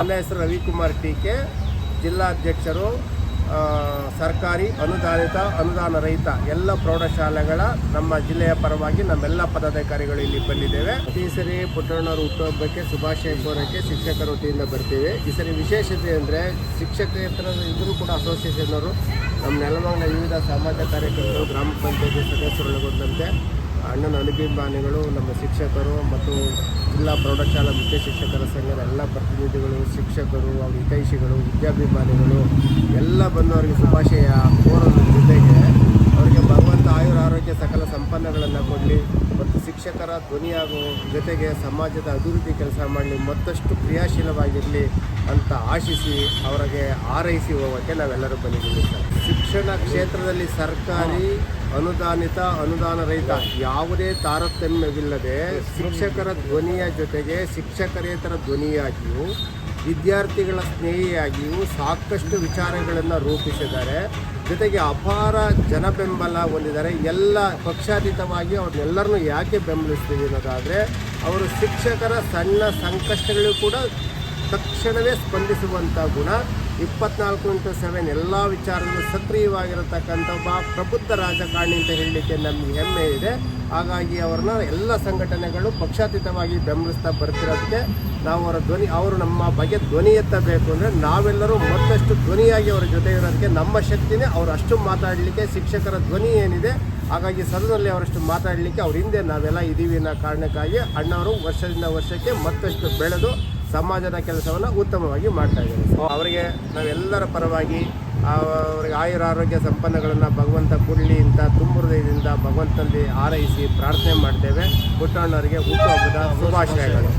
ನನ್ನ ಹೆಸರು ರವಿಕುಮಾರ್ ಟೀಕೆ, ಜಿಲ್ಲಾಧ್ಯಕ್ಷರು ಸರ್ಕಾರಿ ಅನುದಾನಿತ, ಅನುದಾನ ರಹಿತ ಎಲ್ಲ ಪ್ರೌಢಶಾಲೆಗಳ ನಮ್ಮ ಜಿಲ್ಲೆಯ ಪರವಾಗಿ ನಮ್ಮೆಲ್ಲ ಪದಾಧಿಕಾರಿಗಳು ಇಲ್ಲಿ ಬಂದಿದ್ದೇವೆ. ಈ ಸರಿ ಪುಟ್ಟಣ್ಣವರು ಹುಟ್ಟುಹಬ್ಬಕ್ಕೆ ಶುಭಾಶಯ ಕೋರಕ್ಕೆ ಶಿಕ್ಷಕರ ವತಿಯಿಂದ ಬರ್ತೀವಿ. ಈ ಸರಿ ವಿಶೇಷತೆ ಅಂದರೆ ಶಿಕ್ಷಕೇತರ ಇದ್ದರೂ ಕೂಡ ಅಸೋಸಿಯೇಷನ್ ಅವರು ನಮ್ಮ ನೆಲಮಂಗಲ ವಿವಿಧ ಸಮಾಜ ಕಾರ್ಯಕರ್ತರು ಗ್ರಾಮ ಪಂಚಾಯತಿ ಸದಸ್ಯರೊಳಗೊಂಡಂತೆ ಅಣ್ಣನ ಅನುಭಿಮಾನಿಗಳು ನಮ್ಮ ಶಿಕ್ಷಕರು ಮತ್ತು ಜಿಲ್ಲಾ ಪ್ರೌಢಶಾಲಾ ಮುಖ್ಯ ಶಿಕ್ಷಕರ ಸಂಘದ ಎಲ್ಲ ಪ್ರತಿನಿಧಿಗಳು, ಶಿಕ್ಷಕರು, ಅವ್ರ ಹಿತೈಷಿಗಳು, ವಿದ್ಯಾಭಿಮಾನಿಗಳು, ಎಲ್ಲ ಬಂದವರಿಗೆ ಶುಭಾಶಯ. ಕೋರೋದ್ರ ಜೊತೆಗೆ ಅವರಿಗೆ ಭಗವಂತ ಆಯುರ ಆರೋಗ್ಯ ಸಕಲ ಸಂಪನ್ನಗಳನ್ನು ಕೊಡಲಿ ಮತ್ತು ಶಿಕ್ಷಕರ ಧ್ವನಿಯಾಗುವ ಜೊತೆಗೆ ಸಮಾಜದ ಅಭಿವೃದ್ಧಿ ಕೆಲಸ ಮಾಡಲಿ. ಮತ್ತಷ್ಟು ಕ್ರಿಯಾಶೀಲವಾಗಿರಲಿ. ಅಂತ ಆಶಿಸಿ ಅವರಿಗೆ ಹಾರೈಸಿ ಹೋಗೋಕ್ಕೆ ನಾವೆಲ್ಲರೂ ಬಂದಿದ್ದೀವಿ ಸರ್. ಶಿಕ್ಷಣ ಕ್ಷೇತ್ರದಲ್ಲಿ ಸರ್ಕಾರಿ ಅನುದಾನಿತ ಅನುದಾನ ರಹಿತ ಯಾವುದೇ ತಾರತಮ್ಯವಿಲ್ಲದೆ ಶಿಕ್ಷಕರ ಧ್ವನಿಯ ಜೊತೆಗೆ ಶಿಕ್ಷಕರೇತರ ಧ್ವನಿಯಾಗಿಯೂ, ವಿದ್ಯಾರ್ಥಿಗಳ ಸ್ನೇಹಿಯಾಗಿಯೂ ಸಾಕಷ್ಟು ವಿಚಾರಗಳನ್ನು ರೂಪಿಸಿದ್ದಾರೆ. ಜೊತೆಗೆ ಅಪಾರ ಜನಬೆಂಬಲ ಹೊಂದಿದ್ದಾರೆ. ಎಲ್ಲ ಪಕ್ಷಾತೀತವಾಗಿ ಅವ್ರನ್ನೆಲ್ಲರನ್ನೂ ಯಾಕೆ ಬೆಂಬಲಿಸ್ತೀವಿ ಅನ್ನೋದಾದರೆ, ಅವರು ಶಿಕ್ಷಕರ ಸಣ್ಣ ಸಂಕಷ್ಟಗಳು ಕೂಡ ತಕ್ಷಣವೇ ಸ್ಪಂದಿಸುವಂಥ ಗುಣ ಇಪ್ಪತ್ನಾಲ್ಕು ಇಂಟು ಸೆವೆನ್ ಎಲ್ಲ ವಿಚಾರಗಳು ಸಕ್ರಿಯವಾಗಿರತಕ್ಕಂಥ ಒಬ್ಬ ಪ್ರಬುದ್ಧ ರಾಜಕಾರಣಿ ಅಂತ ಹೇಳಲಿಕ್ಕೆ ನಮಗೆ ಹೆಮ್ಮೆ ಇದೆ. ಹಾಗಾಗಿ ಅವ್ರನ್ನ ಎಲ್ಲ ಸಂಘಟನೆಗಳು ಪಕ್ಷಾತೀತವಾಗಿ ಬೆಂಬಲಿಸ್ತಾ ಬರ್ತಿರೋದಕ್ಕೆ ನಾವು ಅವರ ಧ್ವನಿ, ಅವರು ನಮ್ಮ ಬಗ್ಗೆ ಧ್ವನಿ ಎತ್ತಬೇಕು ಅಂದರೆ ನಾವೆಲ್ಲರೂ ಮತ್ತಷ್ಟು ಧ್ವನಿಯಾಗಿ ಅವರ ಜೊತೆ ಇರೋದಕ್ಕೆ ನಮ್ಮ ಶಕ್ತಿನೇ ಅವರು ಅಷ್ಟು ಮಾತಾಡಲಿಕ್ಕೆ ಶಿಕ್ಷಕರ ಧ್ವನಿ ಏನಿದೆ, ಹಾಗಾಗಿ ಸದನದಲ್ಲಿ ಅವರಷ್ಟು ಮಾತಾಡಲಿಕ್ಕೆ ಅವ್ರ ಹಿಂದೆ ನಾವೆಲ್ಲ ಇದ್ದೀವಿ ಅನ್ನೋ ಕಾರಣಕ್ಕಾಗಿ ಅಣ್ಣವರು ವರ್ಷದಿಂದ ವರ್ಷಕ್ಕೆ ಮತ್ತಷ್ಟು ಬೆಳೆದು ಸಮಾಜದ ಕೆಲಸವನ್ನು ಉತ್ತಮವಾಗಿ ಮಾಡ್ತಾ ಇದ್ದಾರೆ. ಅವರಿಗೆ ನಾವೆಲ್ಲರ ಪರವಾಗಿ, ಅವರಿಗೆ ಆಯುರ ಆರೋಗ್ಯ ಸಂಪನ್ನಗಳನ್ನು ಭಗವಂತ ಕೊಡಲಿ ಅಂತ ತುಂಬ ಹೃದಯದಿಂದ ಭಗವಂತನಲ್ಲಿ ಆರೈಸಿ ಪ್ರಾರ್ಥನೆ ಮಾಡ್ತೇವೆ. ಪುಟ್ಟಣ್ಣವರಿಗೆ ಹುಟ್ಟುಹಬ್ಬದ ಶುಭಾಶಯಗಳು.